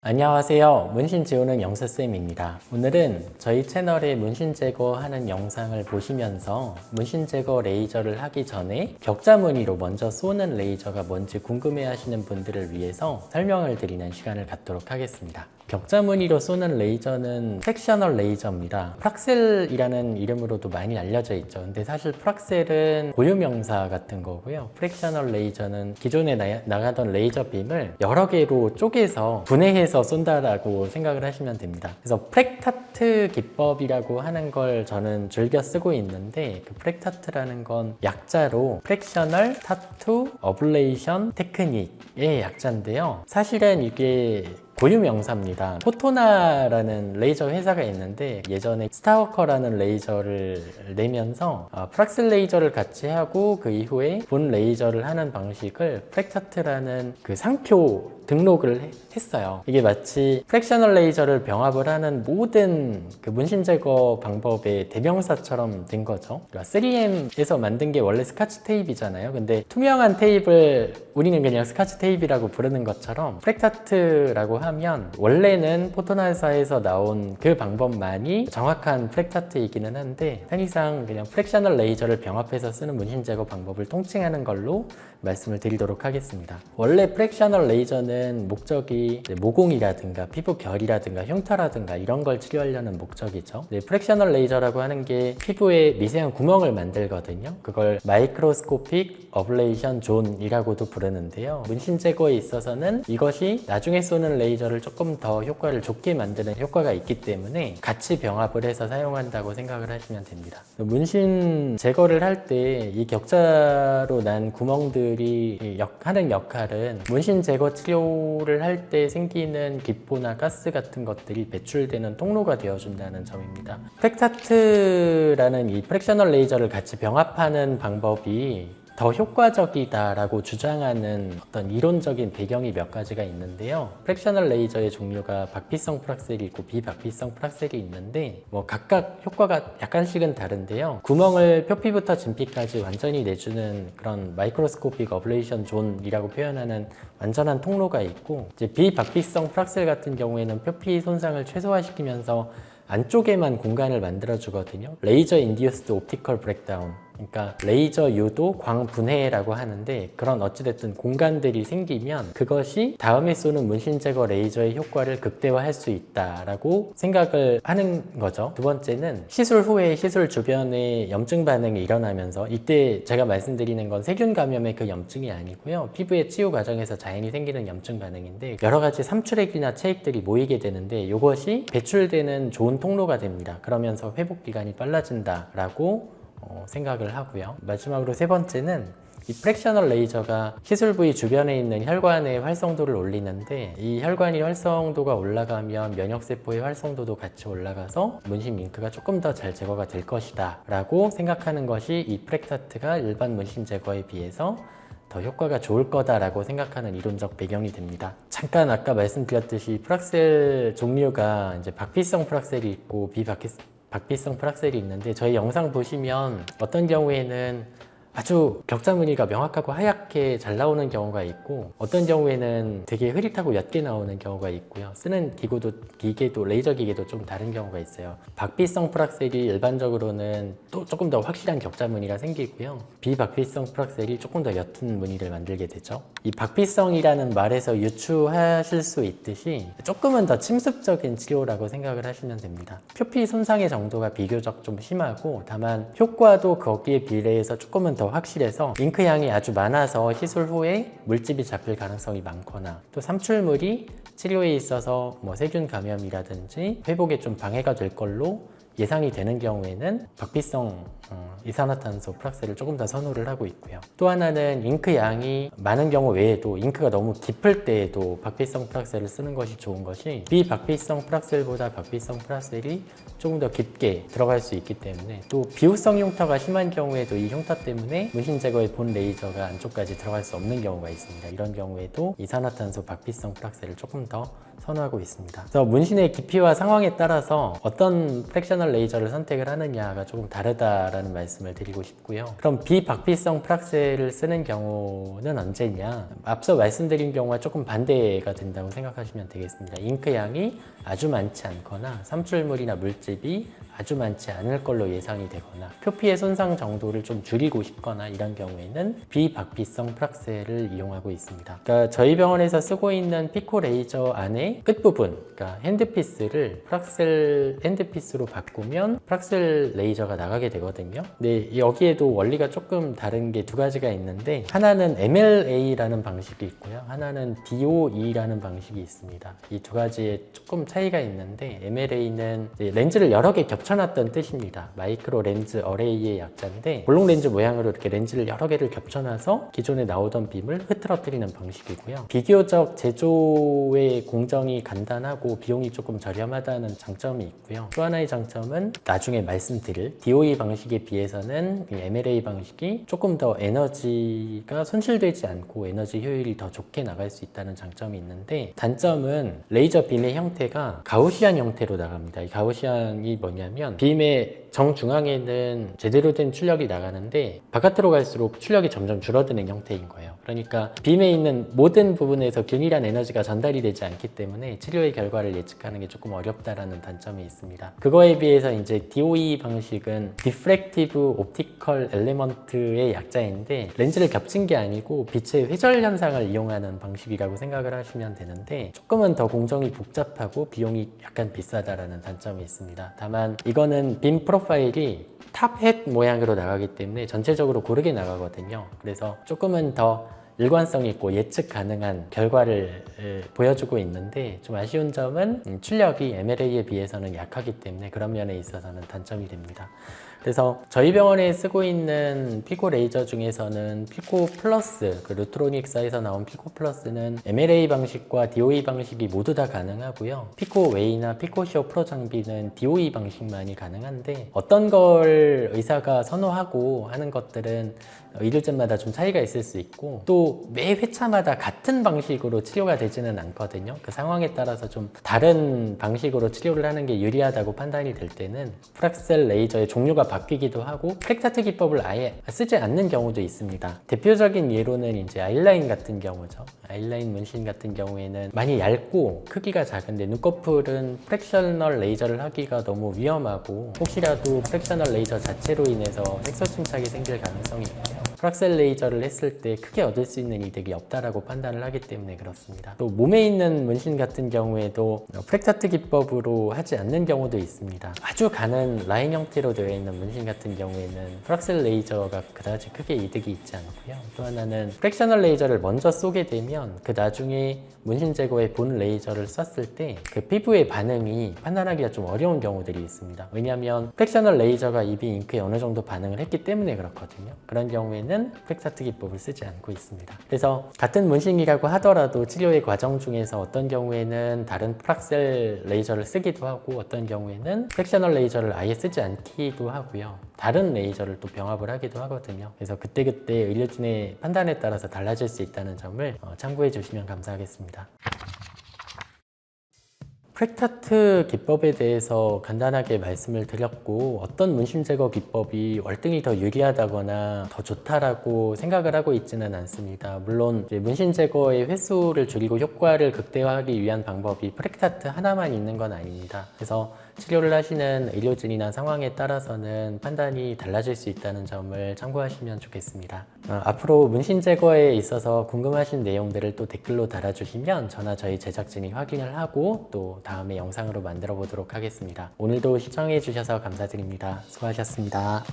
안녕하세요. 문신 지우는 영서쌤입니다. 오늘은 저희 채널에 문신 제거하는 영상을 보시면서 문신 제거 레이저를 하기 전에 격자 무늬로 먼저 쏘는 레이저가 뭔지 궁금해 하시는 분들을 위해서 설명을 드리는 시간을 갖도록 하겠습니다. 격자 무늬로 쏘는 레이저는 섹셔널 레이저입니다. 프락셀이라는 이름으로도 많이 알려져 있죠. 근데 사실 프락셀은 고유명사 같은 거고요. 프랙셔널 레이저는 기존에 나, 나가던 레이저 빔을 여러 개로 쪼개서 분해해서 쏜다라고 생각을 하시면 됩니다. 그래서 프랙타트 기법이라고 하는 걸 저는 즐겨 쓰고 있는데 그 프랙타트라는 건 약자로 프랙셔널 타투 어블레이션 테크닉의 약자인데요. 사실은 이게 고유 명사입니다. 포토나라는 레이저 회사가 있는데 예전에 스타워커라는 레이저를 내면서 어, 프락셀 레이저를 같이 하고 그 이후에 본 레이저를 하는 방식을 프랙타트라는 그 상표 등록을 해- 했어요. 이게 마치 프랙셔널 레이저를 병합을 하는 모든 그 문신 제거 방법의 대명사처럼 된 거죠. 그러니까 3M에서 만든 게 원래 스카치 테이프잖아요. 근데 투명한 테이프를 우리는 그냥 스카치 테이프라고 부르는 것처럼 프랙타트라고 하면 원래는 포토나사에서 나온 그 방법만이 정확한 프랙타트이기는 한데 편의상 그냥 프랙셔널 레이저를 병합해서 쓰는 문신 제거 방법을 통칭하는 걸로 말씀을 드리도록 하겠습니다. 원래 프랙셔널 레이저는 목적이 모공이라든가 피부 결이라든가 흉터라든가 이런 걸 치료하려는 목적이죠. 네, 프랙셔널 레이저라고 하는 게 피부에 미세한 구멍을 만들거든요. 그걸 마이크로스코픽 어블레이션 존이라고도 부르는 데요. 문신 제거에 있어서는 이것이 나중에 쏘는 레이저를 조금 더 효과를 좋게 만드는 효과가 있기 때문에 같이 병합을 해서 사용한다고 생각을 하시면 됩니다. 문신 제거를 할 때 이 격자로 난 구멍들이 역- 하는 역할은 문신 제거 치료를 할 때 생기는 기포나 가스 같은 것들이 배출되는 통로가 되어준다는 점입니다. 팩타트라는 이 프랙셔널 레이저를 같이 병합하는 방법이 더 효과적이다라고 주장하는 어떤 이론적인 배경이 몇 가지가 있는데요. 프랙셔널 레이저의 종류가 박피성 프락셀이 있고 비박피성 프락셀이 있는데 뭐 각각 효과가 약간씩은 다른데요. 구멍을 표피부터 진피까지 완전히 내주는 그런 마이크로스코픽 어블레이션 존이라고 표현하는 완전한 통로가 있고 이제 비박피성 프락셀 같은 경우에는 표피 손상을 최소화시키면서 안쪽에만 공간을 만들어 주거든요. 레이저 인디어스드 옵티컬 브렉다운. 그러니까 레이저 유도 광 분해라고 하는데 그런 어찌됐든 공간들이 생기면 그것이 다음에 쏘는 문신 제거 레이저의 효과를 극대화할 수 있다라고 생각을 하는 거죠. 두 번째는 시술 후에 시술 주변에 염증 반응이 일어나면서 이때 제가 말씀드리는 건 세균 감염의 그 염증이 아니고요. 피부의 치유 과정에서 자연히 생기는 염증 반응인데 여러 가지 삼출액이나 체액들이 모이게 되는데 이것이 배출되는 좋은 통로가 됩니다. 그러면서 회복 기간이 빨라진다라고 어, 생각을 하고요. 마지막으로 세 번째는 이 프랙셔널 레이저가 시술 부위 주변에 있는 혈관의 활성도를 올리는데 이 혈관이 활성도가 올라가면 면역세포의 활성도도 같이 올라가서 문신 밍크가 조금 더 잘 제거가 될 것이다 라고 생각하는 것이 이 프랙타트가 일반 문신 제거에 비해서 더 효과가 좋을 거다라고 생각하는 이론적 배경이 됩니다. 잠깐 아까 말씀드렸듯이 프락셀 종류가 이제 박피성 프락셀이 있고 비박피 박피성 프락셀이 있는데 저희 영상 보시면 어떤 경우에는 아주 격자 무늬가 명확하고 하얗게 잘 나오는 경우가 있고 어떤 경우에는 되게 흐릿하고 옅게 나오는 경우가 있고요. 쓰는 기구도 기계도 레이저 기계도 좀 다른 경우가 있어요. 박피성 프락셀이 일반적으로는 또 조금 더 확실한 격자 무늬가 생기고요. 비박피성 프락셀이 조금 더 옅은 무늬를 만들게 되죠. 이 박피성이라는 말에서 유추하실 수 있듯이 조금은 더 침습적인 치료라고 생각을 하시면 됩니다. 표피 손상의 정도가 비교적 좀 심하고 다만 효과도 거기에 비례해서 조금은 더 확실해서 잉크량이 아주 많아서 시술 후에 물집이 잡힐 가능성이 많거나 또 삼출물이 치료에 있어서 뭐 세균 감염이라든지 회복에 좀 방해가 될 걸로 예상이 되는 경우에는 박피성 어, 이산화탄소 프락셀을 조금 더 선호를 하고 있고요. 또 하나는 잉크 양이 많은 경우 외에도 잉크가 너무 깊을 때에도 박피성 프락셀을 쓰는 것이 좋은 것이 비박피성 프락셀보다 박피성 프락셀이 조금 더 깊게 들어갈 수 있기 때문에 또 비후성 흉터가 심한 경우에도 이 흉터 때문에 문신 제거의 본 레이저가 안쪽까지 들어갈 수 없는 경우가 있습니다. 이런 경우에도 이산화탄소 박피성 프락셀을 조금 더 선호하고 있습니다. 그래서 문신의 깊이와 상황에 따라서 어떤 프랙셔널 프랙셔널 레이저를 선택을 하느냐가 조금 다르다라는 말씀을 드리고 싶고요. 그럼 비박피성 프락셀을 쓰는 경우는 언제냐? 앞서 말씀드린 경우와 조금 반대가 된다고 생각하시면 되겠습니다. 잉크 양이 아주 많지 않거나 삼출물이나 물집이 아주 많지 않을 걸로 예상이 되거나 표피의 손상 정도를 좀 줄이고 싶거나 이런 경우에는 비박피성 프락셀을 이용하고 있습니다. 그러니까 저희 병원에서 쓰고 있는 피코 레이저 안에 끝부분, 그러니까 핸드피스를 프락셀 핸드피스로 바꾸면 프락셀 레이저가 나가게 되거든요. 근데 여기에도 원리가 조금 다른 게 두 가지가 있는데 하나는 MLA라는 방식이 있고요. 하나는 DOE라는 방식이 있습니다. 이 두 가지에 조금 차이가 있는데 MLA는 렌즈를 여러 개 겹쳐 놨던 뜻입니다. 마이크로 렌즈 어레이의 약자인데 볼록 렌즈 모양으로 이렇게 렌즈를 여러 개를 겹쳐놔서 기존에 나오던 빔을 흐트러뜨리는 방식이고요. 비교적 제조의 공정이 간단하고 비용이 조금 저렴하다는 장점이 있고요. 또 하나의 장점은 나중에 말씀드릴 DOE 방식에 비해서는 이 MLA 방식이 조금 더 에너지가 손실되지 않고 에너지 효율이 더 좋게 나갈 수 있다는 장점이 있는데 단점은 레이저 빔의 형태가 가우시안 형태로 나갑니다. 이 가우시안이 뭐냐면 빔의 정중앙에는 제대로 된 출력이 나가는데 바깥으로 갈수록 출력이 점점 줄어드는 형태인 거예요. 그러니까 빔에 있는 모든 부분에서 균일한 에너지가 전달이 되지 않기 때문에 치료의 결과를 예측하는 게 조금 어렵다라는 단점이 있습니다. 그거에 비해서 이제 DOE 방식은 Diffractive Optical Element의 약자인데 렌즈를 겹친 게 아니고 빛의 회절 현상을 이용하는 방식이라고 생각을 하시면 되는데 조금은 더 공정이 복잡하고 비용이 약간 비싸다라는 단점이 있습니다. 다만 이거는 빔 프로 파일이 탑햇 모양으로 나가기 때문에 전체적으로 고르게 나가거든요. 그래서 조금은 더 일관성 있고 예측 가능한 결과를 에, 보여주고 있는데 좀 아쉬운 점은 음, 출력이 MLA에 비해서는 약하기 때문에 그런 면에 있어서는 단점이 됩니다. 그래서 저희 병원에 쓰고 있는 피코 레이저 중에서는 피코 플러스, 그 루트로닉사에서 나온 피코 플러스는 MLA 방식과 DOE 방식이 모두 다 가능하고요. 피코 웨이나 피코 쇼 프로 장비는 DOE 방식만이 가능한데 어떤 걸 의사가 선호하고 하는 것들은 의료진마다 좀 차이가 있을 수 있고 또 매 회차마다 같은 방식으로 치료가 되지는 않거든요. 그 상황에 따라서 좀 다른 방식으로 치료를 하는 게 유리하다고 판단이 될 때는 프락셀 레이저의 종류가 바뀌기도 하고 프렉타트 기법을 아예 쓰지 않는 경우도 있습니다. 대표적인 예로는 이제 아이라인 같은 경우죠. 아이라인 문신 같은 경우에는 많이 얇고 크기가 작은데 눈꺼풀은 프랙셔널 레이저를 하기가 너무 위험하고 혹시라도 프랙셔널 레이저 자체로 인해서 색소 침착이 생길 가능성이 있고요. 프락셀 레이저를 했을 때 크게 얻을 수 있는 이득이 없다라고 판단을 하기 때문에 그렇습니다. 또 몸에 있는 문신 같은 경우에도 프렉타트 기법으로 하지 않는 경우도 있습니다. 아주 가는 라인 형태로 되어 있는 문신 같은 경우에는 프락셀 레이저가 그다지 크게 이득이 있지 않고요. 또 하나는 프랙셔널 레이저를 먼저 쏘게 되면 그 나중에 문신 제거에 본 레이저를 쐈을 때 그 피부의 반응이 판단하기가 좀 어려운 경우들이 있습니다. 왜냐하면 프랙셔널 레이저가 입이 잉크에 어느 정도 반응을 했기 때문에 그렇거든요. 그런 경우에는 프렉타트 기법을 쓰지 않고 있습니다. 그래서 같은 문신이라고 하더라도 치료의 과정 중에서 어떤 경우에는 다른 프락셀 레이저를 쓰기도 하고 어떤 경우에는 프랙셔널 레이저를 아예 쓰지 않기도 하고요. 다른 레이저를 또 병합을 하기도 하거든요. 그래서 그때그때 의료진의 판단에 따라서 달라질 수 있다는 점을 어, 참고해 주시면 감사하겠습니다. 프렉타트 기법에 대해서 간단하게 말씀을 드렸고 어떤 문신 제거 기법이 월등히 더 유리하다거나 더 좋다라고 생각을 하고 있지는 않습니다. 물론 문신 제거의 횟수를 줄이고 효과를 극대화하기 위한 방법이 프렉타트 하나만 있는 건 아닙니다. 그래서 치료를 하시는 의료진이나 상황에 따라서는 판단이 달라질 수 있다는 점을 참고하시면 좋겠습니다. 어, 앞으로 문신 제거에 있어서 궁금하신 내용들을 또 댓글로 달아주시면 저나 저희 제작진이 확인을 하고 또 다음에 영상으로 만들어 보도록 하겠습니다. 오늘도 시청해 주셔서 감사드립니다. 수고하셨습니다.